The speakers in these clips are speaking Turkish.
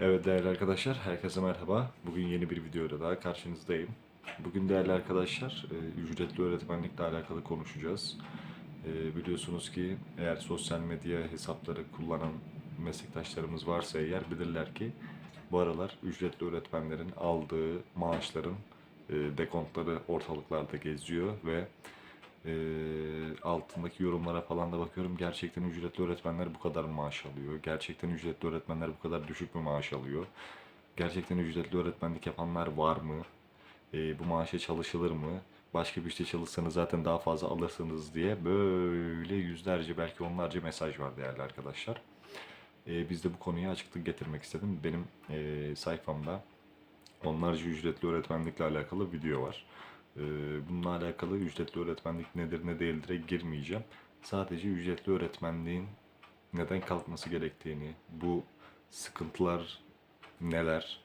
Evet değerli arkadaşlar, herkese merhaba. Bugün yeni bir videoyla daha karşınızdayım. Bugün değerli arkadaşlar, e, ücretli öğretmenlikle alakalı konuşacağız. E, Biliyorsunuz ki eğer sosyal medya hesapları kullanan meslektaşlarımız varsa eğer bilirler ki bu aralar ücretli öğretmenlerin aldığı maaşların e, dekontları ortalıklarda geziyor ve e, altındaki yorumlara falan da bakıyorum. Gerçekten ücretli öğretmenler bu kadar mı maaş alıyor? Gerçekten ücretli öğretmenler bu kadar düşük mü maaş alıyor? Gerçekten ücretli öğretmenlik yapanlar var mı? E, bu maaşa çalışılır mı? Başka bir işte çalışsanız zaten daha fazla alırsınız diye böyle yüzlerce belki onlarca mesaj var değerli arkadaşlar. E, biz de bu konuya açıklık getirmek istedim. Benim e, sayfamda onlarca ücretli öğretmenlikle alakalı video var. Ee, Bununla alakalı ücretli öğretmenlik nedir ne değildir'e girmeyeceğim. Sadece ücretli öğretmenliğin neden kalkması gerektiğini, bu sıkıntılar neler,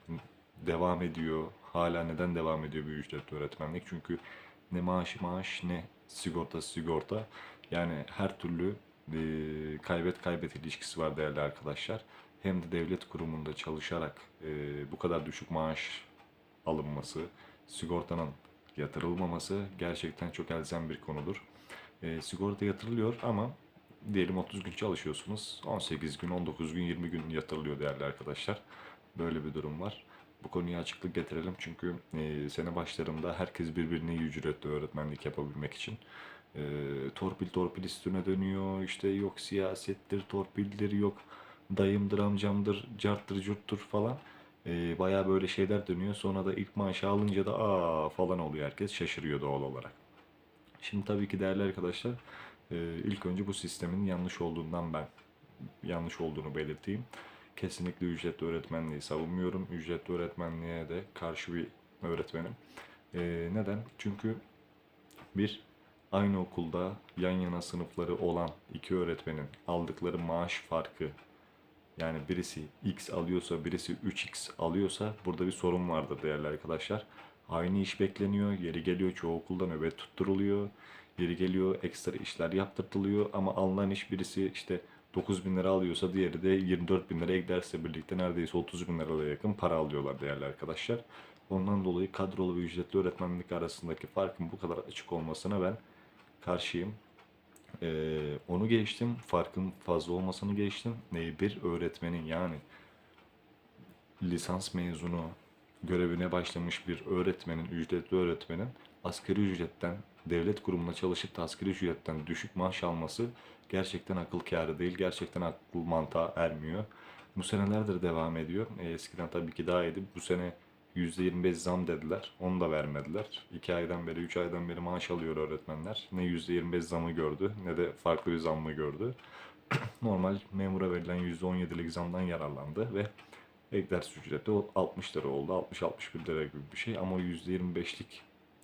devam ediyor, hala neden devam ediyor bir ücretli öğretmenlik? Çünkü ne maaşı maaş ne sigorta sigorta. Yani her türlü e, kaybet kaybet ilişkisi var değerli arkadaşlar. Hem de devlet kurumunda çalışarak e, bu kadar düşük maaş alınması, sigortanın yatırılmaması gerçekten çok elzem bir konudur. E, sigorta yatırılıyor ama diyelim 30 gün çalışıyorsunuz. 18 gün, 19 gün, 20 gün yatırılıyor değerli arkadaşlar. Böyle bir durum var. Bu konuya açıklık getirelim çünkü e, sene başlarında herkes birbirine ücretli öğretmenlik yapabilmek için e, torpil torpil üstüne dönüyor. İşte yok siyasettir, torpildir, yok dayımdır, amcamdır, carttır, curttur falan. E, bayağı böyle şeyler dönüyor. Sonra da ilk maaşı alınca da aa falan oluyor herkes. Şaşırıyor doğal olarak. Şimdi tabii ki değerli arkadaşlar e, ilk önce bu sistemin yanlış olduğundan ben yanlış olduğunu belirteyim. Kesinlikle ücretli öğretmenliği savunmuyorum. Ücretli öğretmenliğe de karşı bir öğretmenim. E, neden? Çünkü bir aynı okulda yan yana sınıfları olan iki öğretmenin aldıkları maaş farkı yani birisi X alıyorsa birisi 3X alıyorsa burada bir sorun vardır değerli arkadaşlar. Aynı iş bekleniyor. Yeri geliyor çoğu okulda nöbet tutturuluyor. Yeri geliyor ekstra işler yaptırtılıyor ama alınan iş birisi işte 9 bin lira alıyorsa diğeri de 24 bin lira eklerse birlikte neredeyse 30 bin liraya yakın para alıyorlar değerli arkadaşlar. Ondan dolayı kadrolu ve ücretli öğretmenlik arasındaki farkın bu kadar açık olmasına ben karşıyım. Ee, onu geçtim. Farkın fazla olmasını geçtim. Ee, bir öğretmenin yani lisans mezunu görevine başlamış bir öğretmenin, ücretli öğretmenin asgari ücretten devlet kurumuna çalışıp da asgari ücretten düşük maaş alması gerçekten akıl kârı değil. Gerçekten akıl mantığa ermiyor. Bu senelerdir devam ediyor. Ee, eskiden tabii ki daha iyiydi. Bu sene %25 zam dediler. Onu da vermediler. 2 aydan beri, 3 aydan beri maaş alıyor öğretmenler. Ne %25 zamı gördü ne de farklı bir zammı gördü. Normal memura verilen %17'lik zamdan yararlandı ve ek ders ücreti o 60 lira oldu. 60-61 lira gibi bir şey ama o %25'lik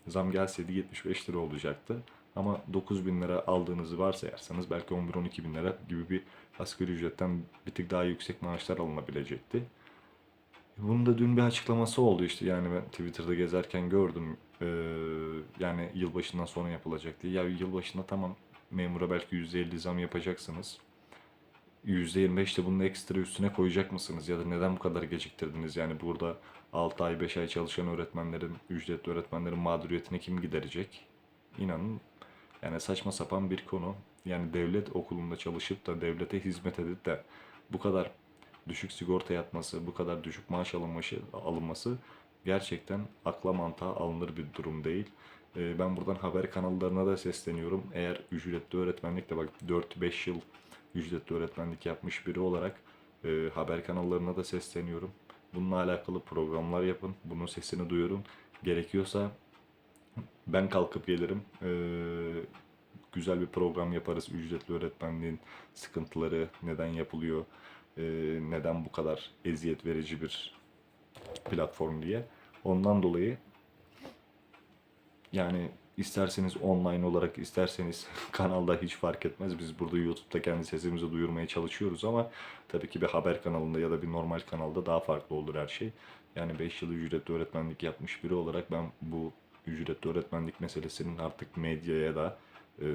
zam gelseydi 75 lira olacaktı. Ama 9 bin lira aldığınızı varsayarsanız belki 11-12 bin lira gibi bir asgari ücretten bir tık daha yüksek maaşlar alınabilecekti. Bunun da dün bir açıklaması oldu işte yani ben Twitter'da gezerken gördüm Ee, yani yılbaşından sonra yapılacak diye. Ya yılbaşında tamam memura belki %50 zam yapacaksınız. %25 de bunun ekstra üstüne koyacak mısınız? Ya da neden bu kadar geciktirdiniz? Yani burada 6 ay 5 ay çalışan öğretmenlerin, ücretli öğretmenlerin mağduriyetine kim giderecek? İnanın yani saçma sapan bir konu. Yani devlet okulunda çalışıp da devlete hizmet edip de bu kadar düşük sigorta yatması, bu kadar düşük maaş alınması, alınması gerçekten akla mantığa alınır bir durum değil. Ee, Ben buradan haber kanallarına da sesleniyorum. Eğer ücretli öğretmenlik de bak 4-5 yıl ücretli öğretmenlik yapmış biri olarak e, haber kanallarına da sesleniyorum. Bununla alakalı programlar yapın. Bunun sesini duyurun. Gerekiyorsa ben kalkıp gelirim. Ee, güzel bir program yaparız. Ücretli öğretmenliğin sıkıntıları neden yapılıyor, ee, neden bu kadar eziyet verici bir platform diye. Ondan dolayı yani isterseniz online olarak isterseniz kanalda hiç fark etmez. Biz burada YouTube'da kendi sesimizi duyurmaya çalışıyoruz ama tabii ki bir haber kanalında ya da bir normal kanalda daha farklı olur her şey. Yani 5 yıl ücretli öğretmenlik yapmış biri olarak ben bu ücretli öğretmenlik meselesinin artık medyaya da e,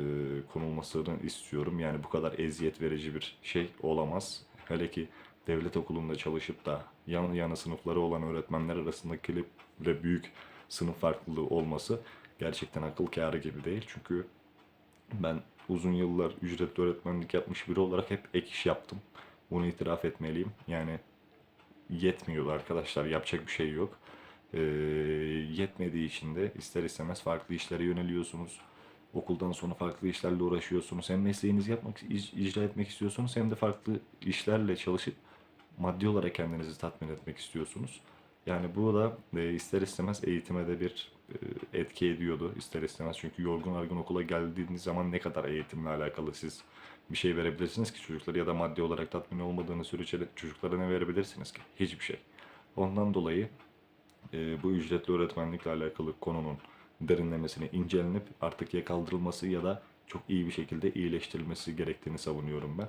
konulmasını istiyorum. Yani bu kadar eziyet verici bir şey olamaz. Hele ki devlet okulunda çalışıp da yan yana sınıfları olan öğretmenler arasındaki ve büyük sınıf farklılığı olması gerçekten akıl kârı gibi değil. Çünkü ben uzun yıllar ücretli öğretmenlik yapmış biri olarak hep ek iş yaptım. Bunu itiraf etmeliyim. Yani yetmiyordu arkadaşlar. Yapacak bir şey yok. Ee, yetmediği için de ister istemez farklı işlere yöneliyorsunuz. Okuldan sonra farklı işlerle uğraşıyorsunuz. Hem mesleğinizi yapmak, ic- icra etmek istiyorsunuz hem de farklı işlerle çalışıp maddi olarak kendinizi tatmin etmek istiyorsunuz. Yani bu da e, ister istemez eğitime de bir e, etki ediyordu ister istemez. Çünkü yorgun argın okula geldiğiniz zaman ne kadar eğitimle alakalı siz bir şey verebilirsiniz ki çocuklara ya da maddi olarak tatmin olmadığınız sürece çocuklara ne verebilirsiniz ki? Hiçbir şey. Ondan dolayı e, bu ücretli öğretmenlikle alakalı konunun derinlemesine incelenip artık ya kaldırılması ya da çok iyi bir şekilde iyileştirilmesi gerektiğini savunuyorum ben.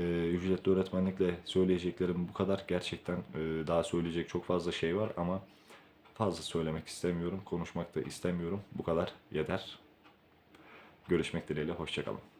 E, ücretli öğretmenlikle söyleyeceklerim bu kadar. Gerçekten e, daha söyleyecek çok fazla şey var ama fazla söylemek istemiyorum. Konuşmak da istemiyorum. Bu kadar yeter. Görüşmek dileğiyle. Hoşçakalın.